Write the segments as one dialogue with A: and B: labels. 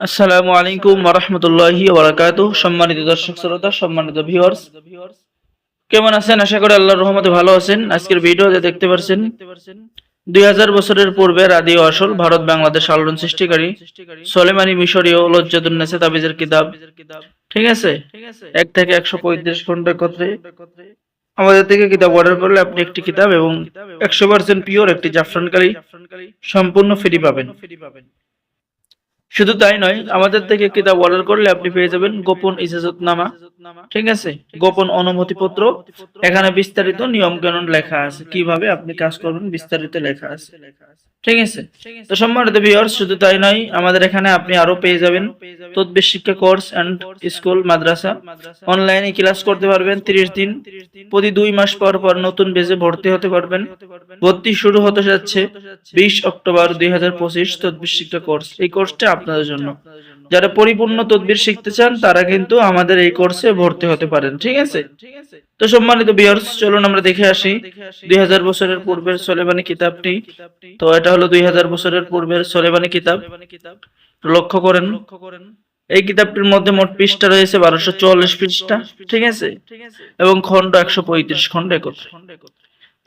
A: আসসালামু আলাইকুম রহমতুল্লাহি ওবরাকাতু সম্মানিত দর্শক শ্রোতা, সম্মানিত ভিউয়ার্স কেমন আছেন? আশা করি আল্লাহর রহমতে ভালো আছেন। আজকের ভিডিওতে দেখতে পাচ্ছেন দুই হাজার বছরের পূর্বে আদি ও আসল ভারত বাংলাদেশ আলোড়ন সৃষ্টিকারী সলেমানি মিশরীয় লজ্জাতুন্নেসে তাবিজের কিতাব। ঠিক আছে? এক থেকে একশো পঁয়ত্রিশ ঘণ্টা একত্রে আমাদের থেকে কিতাব অর্ডার করলে আপনি একটি কিতাব এবং একশো পার্সেন্ট পিওর একটি জাফরানকারী সম্পূর্ণ ফ্রি পাবেন। শুধু তাই নয়, আমাদের থেকে কিতাব অর্ডার করলে আপনি পেয়ে যাবেন গোপন ইজাজতনামা। ঠিক আছে? গোপন অনুমতিপত্র। এখানে বিস্তারিত নিয়ম কানুন লেখা আছে। কীভাবে আপনি কাজ করবেন বিস্তারিত লেখা আছে। ঠিক আছে? তো সম্মানিত ভিউয়ার্স শুধু তাই নয়, আমাদের এখানে আপনি আরও পেয়ে যাবেন তদ্বির শিক্ষা কোর্স এন্ড স্কুল মাদ্রাসা। অনলাইনে ক্লাস করতে পারবেন 30 দিন। প্রতি দুই মাস পর পর নতুন বেজে ভর্তি হতে পারবেন। ভর্তি শুরু হতে যাচ্ছে বিশ অক্টোবর দুই হাজার পঁচিশ তদ্বির শিক্ষা কোর্স এই কোর্সটা আপনাদের জন্য। যারা পরিপূর্ণ তদবির শিখতে চান, তারা কিন্তু আমাদের এই কোর্সে ভর্তি হতে পারেন, ঠিক আছে? তো সম্মানিত বিয়ার্স চলুন আমরা দেখে আসি। দুই হাজার বছরের পূর্বের সোলেবানি কিতাবটি। তো এটা হলো দুই হাজার বছরের পূর্বের সোলেবানি কিতাব। লক্ষ্য করেন। এই কিতাবটির মধ্যে মোট পৃষ্ঠা রয়েছে বারোশো চুয়াল্লিশ পৃষ্ঠা, ঠিক আছে? এবং খণ্ড একশো পঁয়ত্রিশ খণ্ড একত্রে।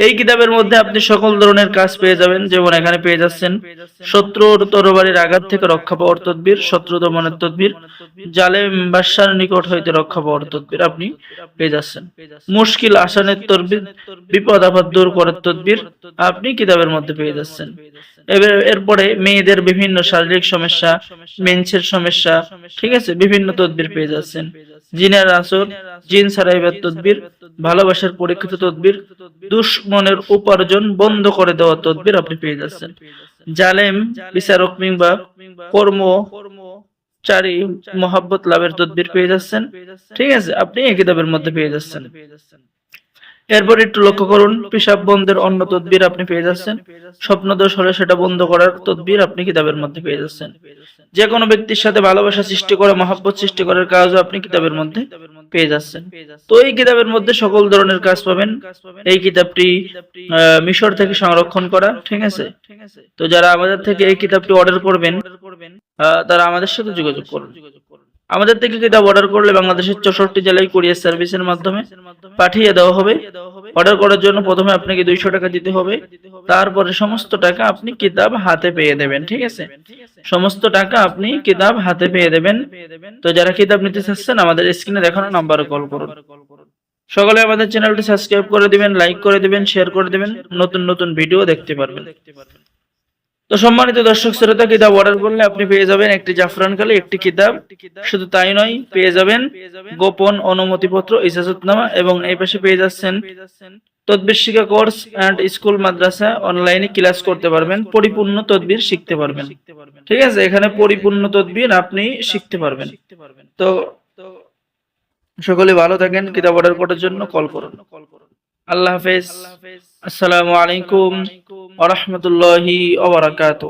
A: এই কিতাবের মধ্যে আপনি সকল ধরনের কাজ পেয়ে যাবেন। যেমন এখানে পেয়ে যাচ্ছেন শত্রুর তরবারির আঘাত থেকে রক্ষা পাওয়ার তদবির, শত্রু দমনের তদবির, জালেম বাদশার নিকট হইতে রক্ষা পাওয়ার তদবির আপনি পেয়ে যাচ্ছেন। মুশকিল আসানের তদবির, বিপদ আপদ দূর করার তদবির আপনি কিতাবের মধ্যে পেয়ে যাচ্ছেন। এরপরে মেয়েদের বিভিন্ন শারীরিক সমস্যা, মেন্সের সমস্যা, ঠিক আছে? বিভিন্ন তদবির পেয়ে যাচ্ছেন। জিনের আসর জিন সারাইবার তদবির, ভালোবাসার পরীক্ষিত তদবির, দুশ্মনের উপার্জন বন্ধ করে দেওয়া তদবির আপনি পেয়ে যাচ্ছেন। জালেম, বিচারক কিংবা কর্ম চারি মহাব্বত লাভের তদবির পেয়ে যাচ্ছেন। ঠিক আছে, আপনি এই কিতাবের মধ্যে পেয়ে যাচ্ছেন। এরপর একটু লক্ষ্য করুন, পেশাব বন্ধের অন্য তদবির আপনি পেয়ে যাচ্ছেন। স্বপ্ন দোষ হলে সেটা বন্ধ করার তদবির আপনি কিতাবের মধ্যে পেয়ে যাচ্ছেন। যে কোনো ব্যক্তির সাথে ভালোবাসা সৃষ্টি করে, মহাব্বত সৃষ্টি করার কাজও আপনি কিতাবের মধ্যে পেয়ে যাচ্ছেন। তো এই কিতাবের মধ্যে সকল ধরনের কাজ পাবেন। এই কিতাবটি মিশর থেকে সংরক্ষণ করা, ঠিক আছে? তো যারা আমাদের থেকে এই কিতাবটি অর্ডার করবেন তারা আমাদের সাথে যোগাযোগ করুন। আমাদের থেকে কিতাব অর্ডার করলে বাংলাদেশের চৌষট্টি জেলায় কুরিয়ার সার্ভিসের মাধ্যমে পাঠিয়ে দেওয়া হবে। অর্ডার করার জন্য প্রথমে আপনাকে দুইশো টাকা দিতে হবে। তারপরে সমস্ত টাকা আপনি কিতাব হাতে পেয়ে দেবেন, ঠিক আছে? সমস্ত টাকা আপনি কিতাব হাতে পেয়ে দেবেন। তো যারা কিতাব নিতে চাচ্ছেন, আমাদের স্ক্রিনে দেখানো নাম্বারে কল করুন। সকলে আমাদের চ্যানেলটি সাবস্ক্রাইব করে দিবেন লাইক করে দিবেন শেয়ার করে দিবেন। নতুন নতুন ভিডিও দেখতে পারবেন। তো সম্মানিত দর্শক শ্রোতা, কিতাব অর্ডার করলে আপনি পেয়ে যাবেন একটি জাফরান কালি একটি কিতাব। শুধু তাই নয়, পেয়ে যাবেন গোপন অনুমতিপত্র, ইজাজতনামা এবং এই পাশে পেয়ে যাচ্ছেন তদবির শিক্ষা কোর্স এন্ড স্কুল মাদ্রাসা। অনলাইনে ক্লাস করতে পারবেন, পরিপূর্ণ তদবির শিখতে পারবেন। ঠিক আছে, এখানে পরিপূর্ণ তদবির আপনি শিখতে পারবেন। তো সকলে ভালো থাকেন, কিতাব অর্ডার করার জন্য কল করুন। আল্লাহ হাফেজ। আসসালামু আলাইকুম। ورحمة الله وبركاته.